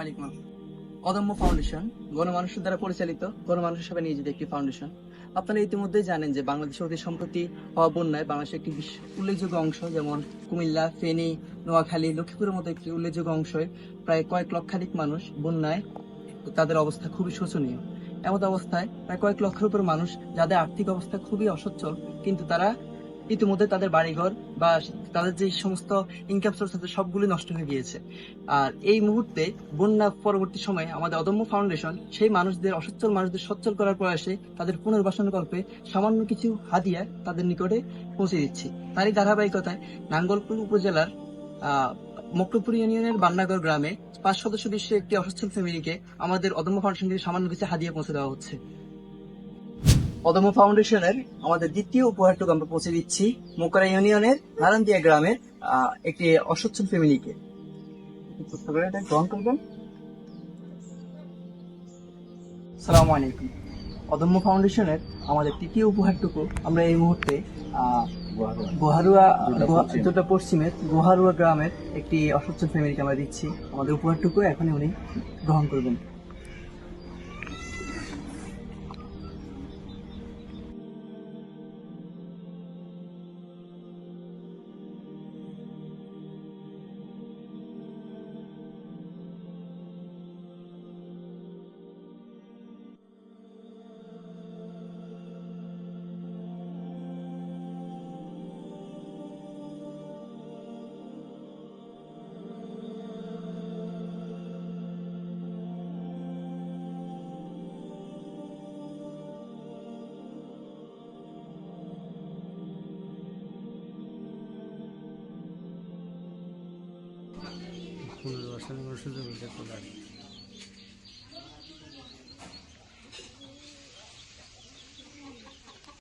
আলাইকুম। অদম্য ফাউন্ডেশন, গণমানুষের দ্বারা পরিচালিত গণমানুষ হিসেবে নিয়োজিত একটি ফাউন্ডেশন। আপনারা ইতিমধ্যেই জানেন যে বাংলাদেশে অতি সম্প্রতি হওয়া বন্যায় বাংলাদেশের একটি উল্লেখযোগ্য অংশ, যেমন কুমিল্লা, ফেনী, নোয়াখালী, লক্ষ্মীপুরের মতো একটি উল্লেখযোগ্য অংশে প্রায় কয়েক লক্ষাধিক মানুষ বন্যায় তাদের অবস্থা খুবই শোচনীয়। এমত অবস্থায় প্রায় কয়েক লক্ষের উপর মানুষ, যাদের আর্থিক অবস্থা খুবই অসচ্ছল, কিন্তু তারা ইতিমধ্যে তাদের বাড়িঘর বা তাদের যে সমস্ত ইনকাম সোর্স আছে সবগুলি নষ্ট হয়ে গিয়েছে। আর এই মুহূর্তে বন্যা পরবর্তী সময়ে আমাদের অদম্য ফাউন্ডেশন সেই মানুষদের, অসচ্ছল মানুষদের সচ্ছল করার প্রয়াসে তাদের পুনর্বাসন কল্পে সামান্য কিছু হাদিয়া তাদের নিকটে পৌঁছে দিচ্ছি। তারই ধারাবাহিকতায় নাঙ্গলপুর উপজেলার মক্রপুর ইউনিয়নের বান্নাগর গ্রামে পাঁচ সদস্য বিশিষ্ট একটি অসচ্ছল ফ্যামিলিকে আমাদের অদম্য ফাউন্ডেশন থেকে সামান্য কিছু হাদিয়া পৌঁছে দেওয়া হচ্ছে। অদম্য ফাউন্ডেশনের আমাদের দ্বিতীয় উপহারটুকু আমরা পৌঁছে দিচ্ছি মোকরা ইউনিয়নের নারায়ণদিয়া গ্রামের একটি অসচ্ছল ফ্যামিলিকে। গ্রহণ করবেন? সালাম আলাইকুম। অদম্য ফাউন্ডেশনের আমাদের তৃতীয় উপহারটুকু আমরা এই মুহূর্তে আহ, গোহারুয়া গোহা- পশ্চিমের গোহারুয়া গ্রামের একটি অসচ্ছল ফ্যামিলিকে আমরা দিচ্ছি। আমাদের উপহারটুকু এখনই উনি গ্রহণ করবেন। পুনর্বাসনের সুযোগ দিতে পারে